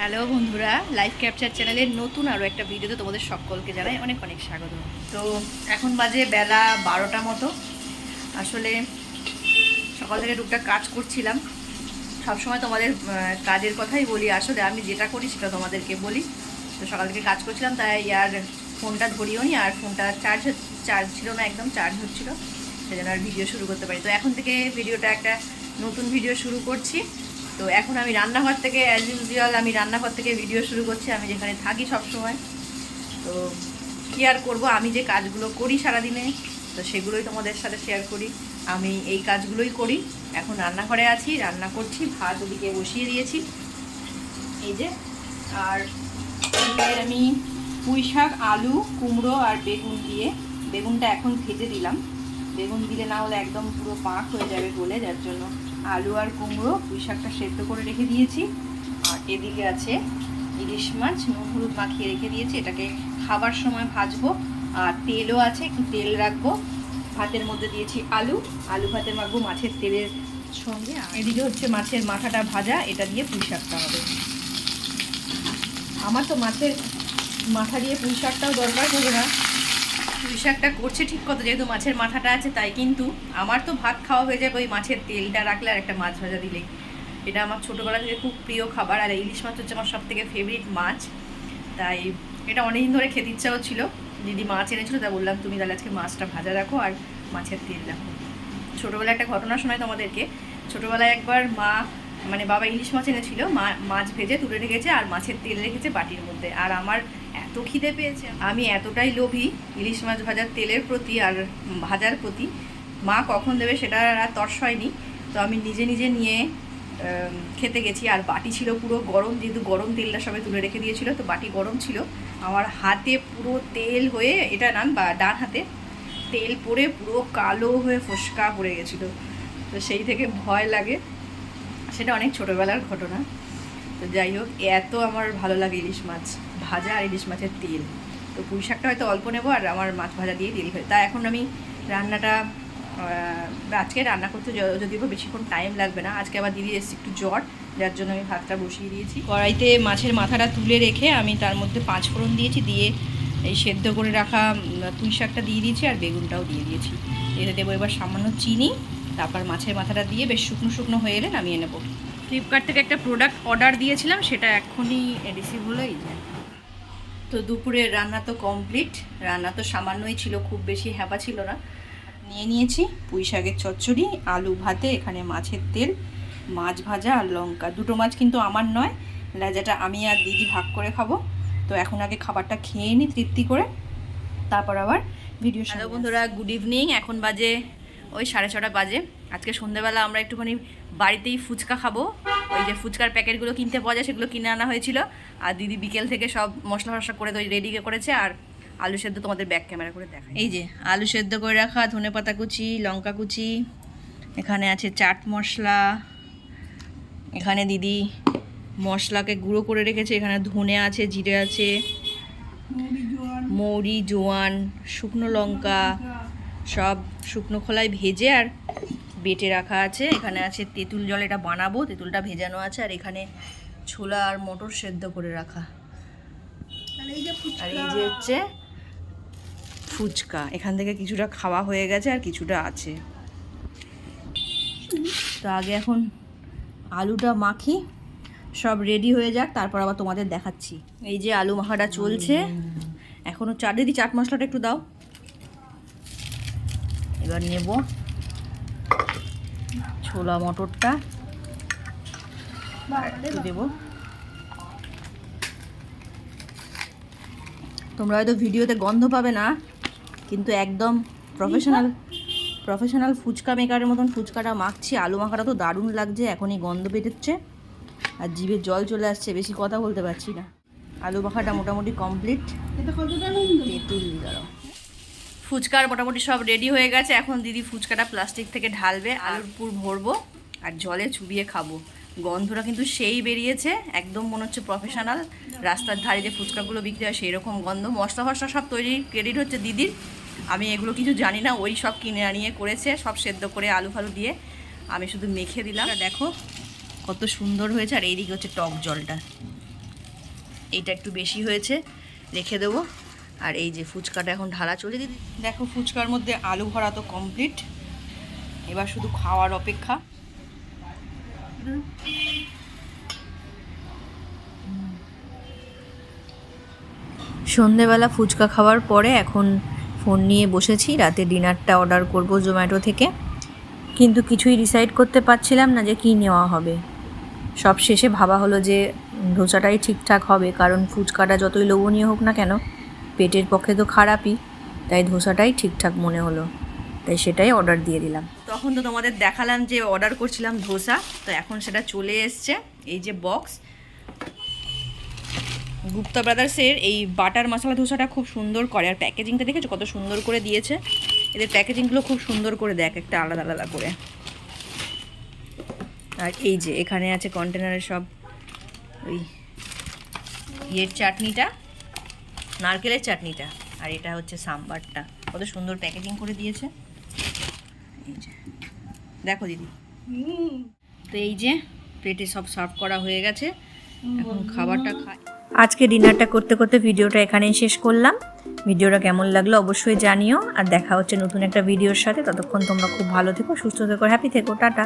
Hello বন্ধুরা live capture চ্যানেলের নতুন আরও একটা ভিডিওতে তোমাদের সকলকে জানাই অনেক অনেক স্বাগত। তো এখন বাজে বেলা বারোটা মতো। আসলে সকাল থেকে টুকটাক কাজ করছিলাম। সবসময় তোমাদের কাজের কথাই বলি। আসলে আমি যেটা করি সেটা তোমাদেরকে বলি। তো সকাল থেকে কাজ করছিলাম, তাই আর ফোনটা ধরিও নি, আর ফোনটা চার্জ চার্জ ছিল না, একদম চার্জ হচ্ছিল। সেই জন্য আর ভিডিও শুরু করতে পারি তো এখন থেকে ভিডিওটা একটা নতুন ভিডিও শুরু করছি। তো এখন আমি রান্নাঘর থেকে অ্যাজ ইউজুয়াল আমি রান্নাঘর থেকে ভিডিও শুরু করছি। আমি যেখানে থাকি সব সময় তো কী আর করব? আমি যে কাজগুলো করি সারাদিনে, তো সেগুলোই তোমাদের সাথে শেয়ার করি। আমি এই কাজগুলোই করি। এখন রান্নাঘরে আছি, রান্না করছি, ভাত ওদিকে বসিয়ে দিয়েছি। এই যে, আর আমি পুঁই শাক, আলু, কুমড়ো আর বেগুন দিয়ে, বেগুনটা এখন ভেজে দিলাম। বেগুন দিলে না হলে একদম পুরো পাক হয়ে যাবে বলে, যার জন্য আলু আর কুমড়ো পুঁই শাকটা সেদ্ধ করে রেখে দিয়েছি। আর এদিকে আছে ইলিশ মাছ, নুন হলুদ মাখিয়ে রেখে দিয়েছি। এটাকে খাবার সময় ভাজবো। আর তেলও আছে, একটু তেল রাখব। ভাতের মধ্যে দিয়েছি আলু। আলু ভাতে মাখবো মাছের তেলের সঙ্গে। এদিকে হচ্ছে মাছের মাথাটা ভাজা। এটা দিয়ে পুঁই শাকটা হবে। আমার তো মাছের মাথা দিয়ে পুঁই শাকটাও দরকার হবে না। পুঁই শাকটা করছে ঠিক কথা যেহেতু মাছের মাথাটা আছে, তাই কিন্তু আমার তো ভাত খাওয়া হয়ে যাবে ওই মাছের তেলটা রাখলে আর একটা মাছ ভাজা দিলেই। এটা আমার ছোটোবেলা থেকে খুব প্রিয় খাবার, আর ইলিশ মাছ হচ্ছে আমার সব থেকে ফেভারিট মাছ। তাই এটা অনেকদিন ধরে খেতে ইচ্ছাও ছিল, দিদি মাছ এনেছিল তা বললাম, তুমি তাহলে আজকে মাছটা ভাজা রাখো আর মাছের তেল রাখো। ছোটোবেলায় একটা ঘটনা শোনায় তোমাদেরকে। ছোটোবেলায় একবার মা মানে বাবা ইলিশ মাছ এনেছিল, মা, মাছ ভেজে তুলে রেখেছে আর মাছের তেল রেখেছে বাটির মধ্যে। আর আমার এত খিদে পেয়েছে আমি এতটাই লোভী ইলিশ মাছ ভাজার তেলের প্রতি আর ভাজার প্রতি। মা কখন দেবে সেটা আর তর্স হয়নি তো আমি নিজে নিজে নিয়ে খেতে গেছি। আর বাটি ছিল পুরো গরম, যেহেতু গরম তেলটা সবাই তুলে রেখে দিয়েছিল, তো বাটি গরম ছিল। আমার হাতে পুরো তেল হয়ে, এটা নান বা ডান হাতে, তেল পড়ে পুরো কালো হয়ে ফোসকা পড়ে গেছিল। তো সেই থেকে ভয় লাগে। সেটা অনেক ছোটোবেলার ঘটনা। তো যাই হোক এত আমার ভালো লাগে ইলিশ মাছ, ভাজা আর ইলিশ মাছের তেল। তো পুঁই শাকটা হয়তো অল্প নেব আর আমার মাছ ভাজা দিয়ে তেল হয় তা এখন আমি রান্নাটা আজকে রান্না করতে যদিও বেশিক্ষণ টাইম লাগবে না, আজকে আবার দিদি এসেছে একটু জ্বর, যার জন্য আমি ভাতটা বসিয়ে দিয়েছি। কড়াইতে মাছের মাথাটা তুলে রেখে আমি তার মধ্যে পাঁচ ফোড়ন দিয়েছি, দিয়ে এই সেদ্ধ করে রাখা পুঁই শাকটা দিয়ে দিয়েছি আর বেগুনটাও দিয়ে দিয়েছি। এতে দেবো এবার সামান্য চিনি, তারপর মাছের মাথাটা দিয়ে বেশ শুকনো শুকনো হয়ে এলে নামিয়ে নেব। ফ্লিপকার্ট থেকে একটা প্রোডাক্ট অর্ডার দিয়েছিলাম সেটা এখনই রিসিভ হলো এই যে তো দুপুরের রান্না তো কমপ্লিট রান্না তো সামান্যই ছিল খুব বেশি হ্যাপা ছিল না। নিয়ে নিয়েছি পুঁই শাকের চচ্চড়ি আলু ভাতে এখানে মাছের তেল মাছ ভাজা আর লঙ্কা। দুটো মাছ কিন্তু আমার নয় লেজাটা আমি আর দিদি ভাগ করে খাব। তো এখন আগে খাবারটা খেয়ে নিই তৃপ্তি করে। তারপর আবার ভিডিও হ্যালো বন্ধুরা গুড ইভিনিং এখন বাজে ওই সাড়ে ছটা বাজে। আজকে সন্ধ্যেবেলা আমরা একটুখানি বাড়িতেই ফুচকা খাব। ওই যে ফুচকার প্যাকেটগুলো কিনতে পাওয়া যায়, সেগুলো কিনে আনা হয়েছিল। আর দিদি বিকেল থেকে সব মশলা ফসলা করে রেডি করেছে, আর আলু সেদ্ধ তোমাদের ব্যাক ক্যামেরা করে দেখা এই যে, আলু সেদ্ধ করে রাখা, ধনে পাতা কুচি, লঙ্কা কুচি, এখানে আছে চাট মশলা, এখানে দিদি মশলাকে গুঁড়ো করে রেখেছে, এখানে ধনে আছে, জিরে আছে মৌরি জোয়ান, শুকনো লঙ্কা সব শুকনো খোলায় ভেজে আর বেটে রাখা আছে। এখানে আছে তেঁতুল জল এটা বানাবো। তেঁতুলটা ভেজানো আছে আর এখানে ছোলা আর মটর সেদ্ধ করে রাখা। আর এই যে হচ্ছে ফুচকা। এখান থেকে কিছুটা খাওয়া হয়ে গেছে আর কিছুটা আছে। তো আগে এখন আলুটা মাখি সব রেডি হয়ে যাক তারপর আবার তোমাদের দেখাচ্ছি। এই যে আলু মাখাটা চলছে। এখনও চাট দিদি চাট মশলাটা একটু দাও। এবার নেব ছোলা মটরটা। দেবো। তোমরা হয়তো ভিডিওতে গন্ধ পাবে না, কিন্তু একদম প্রফেশনাল প্রফেশনাল ফুচকা মেকারের মতন ফুচকাটা মাখছি। আলু মাখাটা তো দারুণ লাগছে, এখনই গন্ধ বেরোচ্ছে। আর জিভে জল চলে আসছে, বেশি কথা বলতে পারছি না। আলু মাখাটা মোটামুটি কমপ্লিট তেঁতুল ফুচকার মোটামুটি সব রেডি হয়ে গেছে। এখন দিদি ফুচকাটা প্লাস্টিক থেকে ঢালবে, আলুর পুর ভরবো আর জলে চুবিয়ে খাব। গন্ধটা কিন্তু সেই বেরিয়েছে, একদম মনে হচ্ছে প্রফেশনাল রাস্তার ধারে যে ফুচকাগুলো বিক্রি হয় সেই রকম গন্ধ। মশলা ফসলা সব তৈরি ক্রেডিট হচ্ছে দিদির। আমি এগুলো কিছু জানি না, ওই সব কিনে আনিয়ে করেছে, সব সেদ্ধ করে আলু ফালু দিয়ে। আমি শুধু মেখে দিলাম। দেখো কত সুন্দর হয়েছে, আর এইদিকে হচ্ছে টক জলটা। এইটা একটু বেশি হয়েছে, রেখে দেবো। আর এই যে ফুচকাটা এখন ঢালা চলে দিদি, দেখো ফুচকার মধ্যে আলু ভরা তো কমপ্লিট এবার শুধু খাওয়ার অপেক্ষা। সন্ধেবেলা ফুচকা খাওয়ার পরে এখন ফোন নিয়ে বসেছি, রাতে ডিনারটা অর্ডার করব জোম্যাটো থেকে। কিন্তু কিছুই ডিসাইড করতে পারছিলাম না যে কী নেওয়া হবে। সব শেষে ভাবা হলো যে ধোসাটাই ঠিকঠাক হবে, কারণ ফুচকাটা যতই লোভনীয় হোক না কেন পেটের পক্ষে তো খারাপই, তাই ধোসাটাই ঠিকঠাক মনে হলো। তাই সেটাই অর্ডার দিয়ে দিলাম। তখন তো তোমাদের দেখালাম যে অর্ডার করছিলাম ধোসা, তো এখন সেটা চলে এসছে, এই যে বক্স গুপ্তা ব্রাদার্সের এই বাটার মশলা ধোসাটা খুব সুন্দর করে, আর প্যাকেজিংটা দেখেছ কত সুন্দর করে দিয়েছে? এদের প্যাকেজিংগুলো খুব সুন্দর করে দেখ, একটা আলাদা আলাদা করে। আর এই যে এখানে আছে কন্টেনারের সব ওই ইয়ের চাটনিটা। নারকেলের চাটনিটা, আর এটা হচ্ছে সাম্বারটা। কত সুন্দর প্যাকেজিং করে দিয়েছে। দেখো দিদি। তো এই যে প্লেটে সব সার্ভ করা হয়ে গেছে। এখন খাবারটা খাই আজকে ডিনারটা করতে করতে ভিডিওটা এখানেই শেষ করলাম। ভিডিওটা কেমন লাগল অবশ্যই জানিও। আর দেখা হচ্ছে নতুন একটা ভিডিওর সাথে। ততক্ষণ তোমরা খুব ভালো থেকো, সুস্থ থেকো হ্যাপি থেকো, টাটা।